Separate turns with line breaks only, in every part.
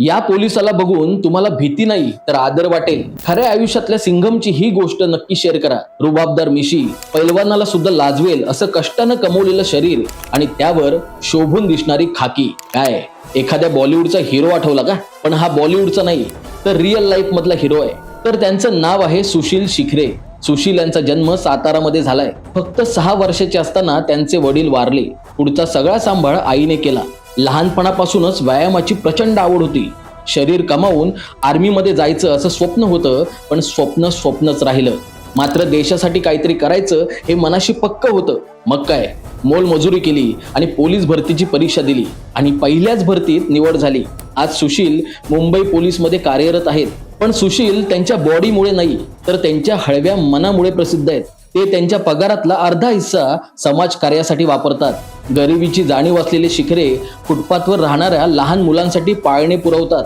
या पोलिसाला बघून तुम्हाला भीती नाही तर आदर वाटेल. खऱ्या आयुष्यातल्या सिंघमची ही गोष्ट नक्की शेअर करा. रुबाबदार मिशी पैलवानाला सुद्धा लाजवेल असं कष्टानं कमवलेलं शरीर आणि त्यावर शोभून दिसणारी खाकी. काय? एखाद्या बॉलिवूडचा हिरो आठवला का? पण हा बॉलिवूडचा नाही तर रिअल लाईफ मधला हिरो आहे. तर त्यांचं नाव आहे सुशील शिखरे. सुशील यांचा जन्म सातारामध्ये झालाय. फक्त सहा वर्षाचे असताना त्यांचे वडील वारले. पुढचा सगळा सांभाळ आईने केला. लहानपणापासूनच व्यायामाची प्रचंड आवड होती. शरीर कमावून आर्मीमध्ये जायचं असं स्वप्न होतं पण स्वप्न स्वप्नच राहिलं. मात्र देशासाठी काहीतरी करायचं हे मनाशी पक्क होतं. मग काय? मोलमजुरी केली आणि पोलीस भरतीची परीक्षा दिली आणि पहिल्याच भरतीत निवड झाली. आज सुशील मुंबई पोलीसमध्ये कार्यरत आहेत. पण सुशील त्यांच्या बॉडीमुळे नाही तर त्यांच्या हळव्या मनामुळे प्रसिद्ध आहेत. ते त्यांच्या पगारातला अर्धा हिस्सा समाज कार्यासाठी वापरतात. गरिबीची जाणीव असलेले शिखरे फुटपाथवर राहणाऱ्या लहान मुलांसाठी पाळणे पुरवतात.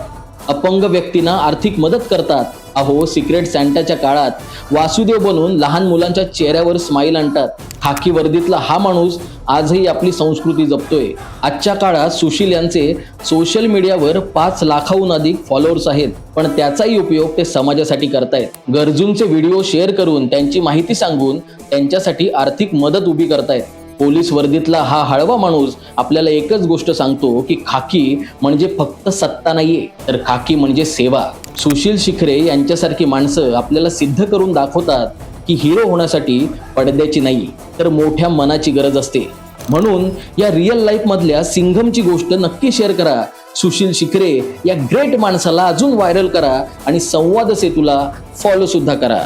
अपंग व्यक्तींना आर्थिक मदत करतात. अहो सिक्रेट सँटाच्या काळात वासुदेव बनून लहान मुलांच्या चेहऱ्यावर स्माईल आणतात. खाकी वर्दीतला हा माणूस आजही आपली संस्कृती जपतोय. आजच्या काळात सुशील यांचे सोशल मीडियावर पाच लाखाहून अधिक फॉलोअर्स आहेत. पण त्याचाही उपयोग ते समाजासाठी करतायत. गरजूंचे व्हिडिओ शेअर करून त्यांची माहिती सांगून त्यांच्यासाठी आर्थिक मदत उभी करतायत. पोलीस वर्दीतला हा हळवा माणूस आपल्याला एकच गोष्ट सांगतो की खाकी म्हणजे फक्त सत्ता नाहीये तर खाकी म्हणजे सेवा. सुशील शिखरे यांच्यासारखी माणसं आपल्याला सिद्ध करून दाखवतात की हिरो होण्यासाठी पडद्याची नाही तर मोठ्या मनाची गरज असते. म्हणून या रिअल लाईफ मधल्या सिंघमची गोष्ट नक्की शेअर करा. सुशील शिखरे या ग्रेट माणसाला अजून व्हायरल करा आणि संवाद सेतूला फॉलो सुद्धा करा.